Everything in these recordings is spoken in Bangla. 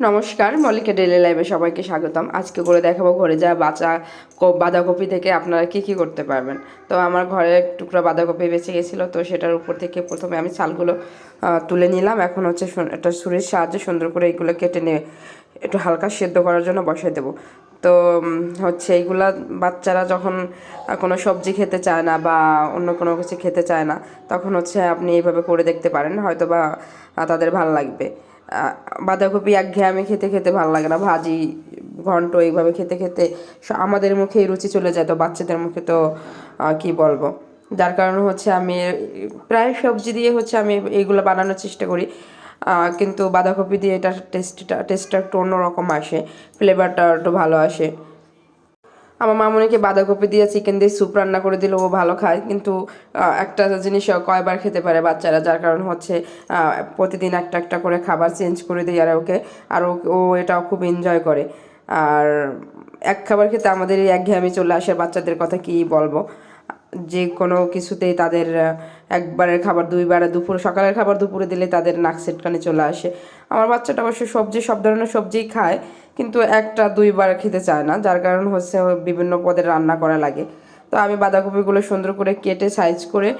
নমস্কার মল্লিকা ডেলি লাইভে সবাইকে স্বাগতম। আজকে করে দেখাবো ঘরে যা বাঁচা বাঁধাকপি থেকে আপনারা কি কি করতে পারবেন। তো আমার ঘরে টুকরা বাঁধাকপি বেঁচে গেছিল তো সেটার উপর থেকে প্রথমে আমি চালগুলো আহ, তুলে নিলাম। এখন হচ্ছে একটা সুরের সাহায্যে সুন্দর করে এইগুলো কেটে নিয়ে একটু হালকা সেদ্ধ করার জন্য বসাই দেবো। তো হচ্ছে এইগুলা বাচ্চারা যখন কোনো সবজি খেতে চায় না বা অন্য কোনো কিছু খেতে চায় না তখন হচ্ছে আপনি এইভাবে করে দেখতে পারেন হয়তো বা তাদের ভালো লাগবে। আহ, এক একঘেয়েমি খেতে খেতে ভালো লাগে না। ভাজি ঘন্ট এইভাবে খেতে খেতে আমাদের মুখে রুচি চলে যায় তো বাচ্চাদের মুখে তো কি বলব? যার কারণে হচ্ছে আমি প্রায় সবজি দিয়ে হচ্ছে আমি এইগুলো বানানোর চেষ্টা করি। কিন্তু বাঁধাকপি দিয়ে এটার টেস্টটা টেস্টটা একটু অন্যরকম আসে ফ্লেভারটা একটু ভালো আসে। আমার মামনিকে বাঁধাকপি দিয়ে চিকেন দিয়ে স্যুপ রান্না করে দিলে, ও ভালো খায়। কিন্তু একটা জিনিস কয়বার খেতে পারে বাচ্চারা, যার কারণ হচ্ছে প্রতিদিন একটা একটা করে খাবার চেঞ্জ করে দিই আর ওকে, আর ও- এটাও খুব এনজয় করে। আর এক খাবার খেতে আমাদের এই একঘেয়েমি চলে আসে, বাচ্চাদের কথা কী বলব? যে কোনো কিছুতেই তাদের একবারের খাবার দুইবারে দুপুর, সকালের খাবার দুপুরে দিলে তাদের নাক সেটকানি চলে আসে। আমার বাচ্চাটা অবশ্য সবজি, সব ধরনের সবজিই খায়, কিন্তু একটা দুইবার খেতে চায় না, যার কারণ হচ্ছে বিভিন্ন পদের রান্না করা লাগে। তো আমি বাঁধাকপিগুলো সুন্দর করে কেটে সাইজ করে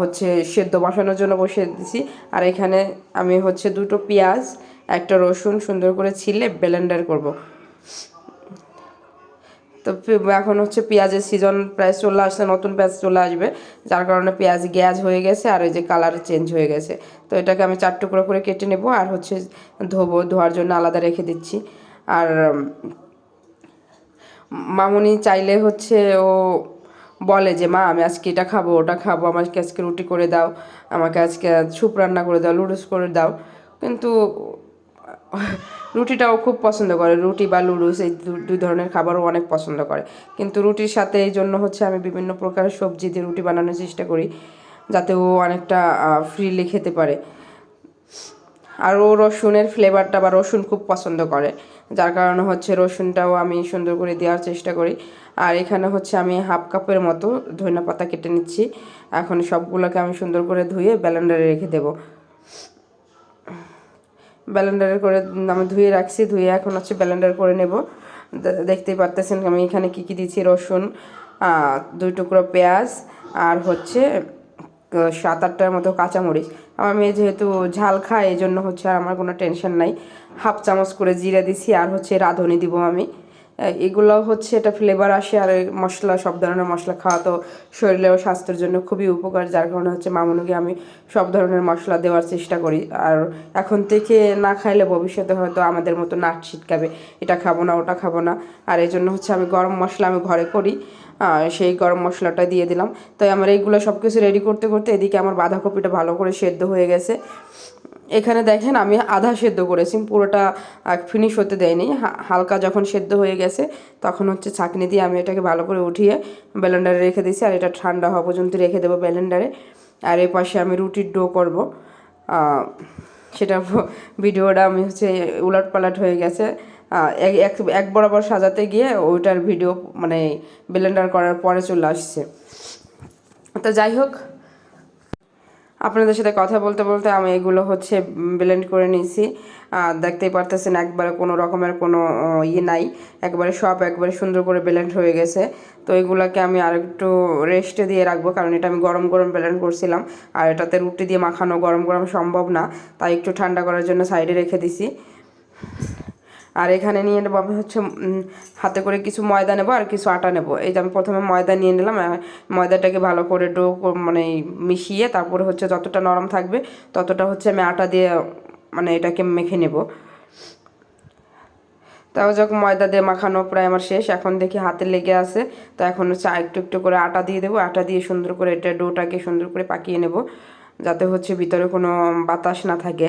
হচ্ছে সেদ্ধ বসানোর জন্য বসিয়ে দিছি। আর এখানে আমি হচ্ছে দুটো পেঁয়াজ, একটা রসুন সুন্দর করে ছিলে ব্লেন্ডার করব। তো এখন হচ্ছে পেঁয়াজের সিজন প্রায় চলে আসছে, নতুন পেঁয়াজ চলে আসবে, যার কারণে পেঁয়াজ গ্যাস হয়ে গেছে আর ওই যে কালার চেঞ্জ হয়ে গেছে। তো এটাকে আমি চার টুকরো করে কেটে নেব আর হচ্ছে ধোবো, ধোয়ার জন্য আলাদা রেখে দিচ্ছি। আর মামুনি চাইলে হচ্ছে ও বলে যে, মা, আমি আজকে এটা খাব, ওটা খাব, আমাকে আজকে রুটি করে দাও, আমাকে আজকে স্যুপ রান্না করে দাও লুডুস করে দাও। কিন্তু রুটিটাও খুব পছন্দ করে। রুটি বা লুডুস এই দুই ধরনের খাবারও অনেক পছন্দ করে। কিন্তু রুটির সাথে এই জন্য হচ্ছে আমি বিভিন্ন প্রকার সবজি দিয়ে রুটি বানানোর চেষ্টা করি, যাতে ও অনেকটা ফ্রিলি খেতে পারে। আর ও রসুনের ফ্লেভারটা বা রসুন খুব পছন্দ করে। যার কারণে হচ্ছে রসুনটাও আমি সুন্দর করে দেওয়ার চেষ্টা করি। আর এখানে হচ্ছে আমি হাফ কাপের মতো ধনিয়া পাতা কেটে নিচ্ছি। এখন সবগুলোকে আমি সুন্দর করে ধুয়ে ব্যালেন্ডারে রেখে দেবো। ব্যালেন্ডারে করে আমি ধুয়ে রাখছি, ধুয়ে এখন হচ্ছে ব্যালেন্ডার করে নেব। দেখতেই পারতেছেন আমি এখানে কী কী দিচ্ছি, রসুন দুই টুকরো পেঁয়াজ আর হচ্ছে সাত আটটার মতো কাঁচামরিচ। আমার মেয়ে যেহেতু ঝাল খায় এই জন্য হচ্ছে আর আমার কোনো টেনশন নাই। হাফ চামচ করে জিরা দিছি আর হচ্ছে রাঁধুনি দিব আমি। এগুলো হচ্ছে, এটা ফ্লেভার আসে আর মশলা, সব ধরনের মশলা খাওয়া তো শরীরে ও স্বাস্থ্যের জন্য খুবই উপকার, যার কারণে হচ্ছে মামুনুকে আমি সব ধরনের মশলা দেওয়ার চেষ্টা করি। আর এখন থেকে না খাইলে ভবিষ্যতে হয়তো আমাদের মতো নাক ছিটকাবে, এটা খাব না, ওটা খাব না। আর এই জন্য হচ্ছে আমি গরম মশলা আমি ঘরে করি সেই গরম মশলাটা দিয়ে দিলাম। তাই আমার এইগুলো সব কিছু রেডি করতে করতে এদিকে আমার বাঁধাকপিটা ভালো করে সেদ্ধ হয়ে গেছে। এখানে দেখেন আমি আধা সেদ্ধ করেছি, পুরোটা ফিনিশ হতে দেয়নি। হালকা যখন সেদ্ধ হয়ে গেছে, তখন হচ্ছে ছাঁকনি দিয়ে আমি এটাকে ভালো করে উঠিয়ে ব্লেন্ডারে রেখে দিয়েছি, আর এটা ঠান্ডা হওয়া পর্যন্ত রেখে দেবো ব্যালেন্ডারে আর এই পাশে আমি রুটির ডো করব। সেটা ভিডিওটা আমি হচ্ছে উলট পালট হয়ে গেছে। এক, এক- বরাবর সাজাতে গিয়ে ওইটার ভিডিও মানে ব্লেন্ডার করার পরে চলে আসছে। তো যাই হোক আপনাদের সাথে কথা বলতে বলতে আমি এগুলো হচ্ছে ব্লেন্ড করে নিয়েছি। আর দেখতেই পারতেছেন একবারে কোনো রকমের কোনো ইয়ে নাই। একবারে সব একবারে সুন্দর করে ব্লেন্ড হয়ে গেছে। তো এগুলোকে আমি আর একটু রেস্টে দিয়ে রাখব, কারণ এটা আমি গরম গরম ব্লেন্ড করছিলাম। আর এটাতে রুটি দিয়ে মাখানো গরম গরম সম্ভব না, তাই একটু ঠান্ডা করার জন্য সাইডে রেখে দিছি। আর এখানে নিয়ে নেব আমি হচ্ছে হাতে করে কিছু ময়দা নেব আর কিছু আটা নেব। এই যে আমি প্রথমে ময়দা নিয়ে নিলাম ময়দাটাকে ভালো করে ডো মানে মিশিয়ে তারপরে হচ্ছে যতটা নরম থাকবে ততটা হচ্ছে আমি আটা দিয়ে মানে এটাকে মেখে নেব। তাও যখন ময়দা দিয়ে মাখানো প্রায় আমার শেষ। এখন দেখি হাতে লেগে আছে। তো এখন হচ্ছে একটু একটু করে আটা দিয়ে দেবো। আটা দিয়ে সুন্দর করে এটা ডোটাকে সুন্দর করে পাকিয়ে নেব, যাতে হচ্ছে ভিতরে কোনো বাতাস না থাকে।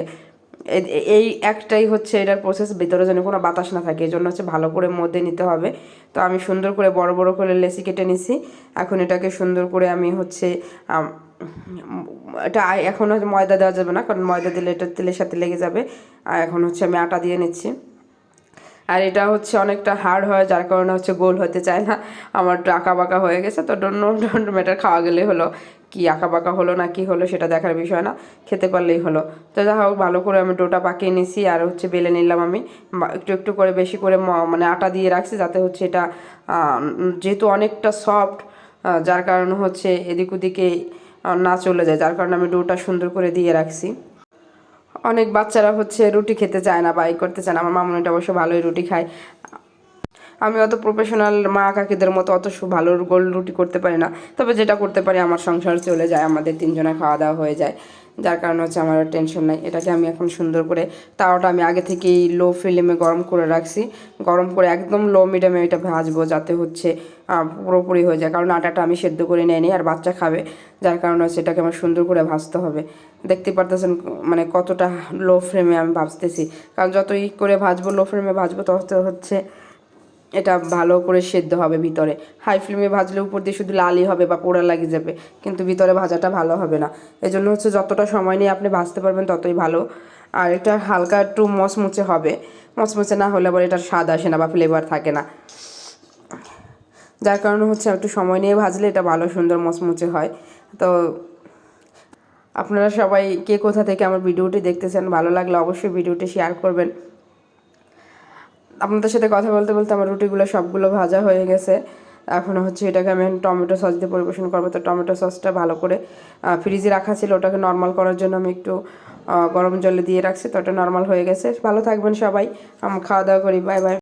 এই একটাই হচ্ছে এটার প্রসেস ভিতরে যেন কোনো বাতাস না থাকে এই জন্য হচ্ছে ভালো করে মধ্যে নিতে হবে। তো আমি সুন্দর করে বড় বড় করে লেসি কেটে নিছি। এখন এটাকে সুন্দর করে আমি হচ্ছে এটা এখন হচ্ছে ময়দা দেওয়া যাবে না, কারণ ময়দা দিলে এটা তেলের সাথে লেগে যাবে। আর এখন হচ্ছে আমি আটা দিয়ে নিচ্ছি। আর এটা হচ্ছে অনেকটা হার্ড হয়, যার কারণে হচ্ছে গোল হতে চায় না। আমার আঁকা বাঁকা হয়ে গেছে, তো ডোন্ট ডোন্ট ম্যাটার খাওয়া গেলে হলো। কি আঁকা বাঁকা হলো না কি হলো সেটা দেখার বিষয় না, খেতে পারলেই হলো। তো যা হোক, ভালো করে আমি ডোটা পাকিয়ে নিছি আর হচ্ছে বেলে নিলাম আমি। একটু একটু করে বেশি করে মানে আটা দিয়ে রাখছি যাতে হচ্ছে এটা যেহেতু অনেকটা সফট যার কারণে হচ্ছে এদিক ওদিকে না চলে যায়, যার কারণে আমি ডোটা সুন্দর করে দিয়ে রাখছি। অনেক বাচ্চারা হচ্ছে রুটি খেতে চায় না বা ই করতে চায় না। আমার মামুনিটা অবশ্য ভালোই রুটি খায়। আমি অত প্রফেশনাল মা কাকিদের মতো অত ভালো গোল রুটি করতে পারি না। তবে যেটা করতে পারি, আমার সংসার চলে যায়, আমাদের তিনজনে খাওয়া দাওয়া হয়ে যায়। যার কারণে হচ্ছে আমার টেনশন নাই। এটাকে আমি এখন সুন্দর করে তাওয়াটা আমি আগে থেকেই লো ফ্লেমে গরম করে রাখছি। গরম করে একদম লো মিডিয়ামে এটা ভাজবো যাতে হচ্ছে পুরোপুরি হয়ে যায়। কারণ আটাটা আমি সেদ্ধ করে নেয়নি আর বাচ্চা খাবে। যার কারণে হচ্ছে এটাকে আমার সুন্দর করে ভাজতে হবে। দেখতে পারতেছেন মানে কতটা লো ফ্লেমে আমি ভাজতেছি। কারণ যতই করে ভাজবো লো ফ্লেমে ভাজবো, তত হচ্ছে এটা ভালো করে সেদ্ধ হবে ভিতরে। হাই ফ্লেমে ভাজলে উপর দিয়ে শুধু লালই হবে বা পোড়া লাগিয়ে যাবে, কিন্তু ভিতরে ভাজাটা ভালো হবে না। এজন্য হচ্ছে যতটা সময় নিয়ে আপনি ভাজতে পারবেন ততই ভালো। আর এটা হালকা একটু মচমুচে হবে। মচমুচে না হলে আবার এটার স্বাদ আসে না বা ফ্লেভার থাকে না। যার কারণে হচ্ছে একটু সময় নিয়ে ভাজলে এটা ভালো, সুন্দর মচমুচে হয়। তো আপনারা সবাই কে কোথা থেকে আমার ভিডিওটি দেখতেছেন, ভালো লাগলে অবশ্যই ভিডিওটি শেয়ার করবেন। আপনাদের সাথে কথা বলতে বলতে আমার রুটিগুলো সবগুলো ভাজা হয়ে গেছে। এখন হচ্ছে এটাকে আমি টমেটো সস দিয়ে পরিবেশন করব। তো টমেটো সসটা ভালো করে ফ্রিজে রাখা ছিল, ওটাকে নর্মাল করার জন্য আমি একটু গরম জলে দিয়ে রাখছি। তো ওটা নর্মাল হয়ে গেছে। ভালো থাকবেন সবাই। আমি খাওয়া দাওয়া করি। Bye bye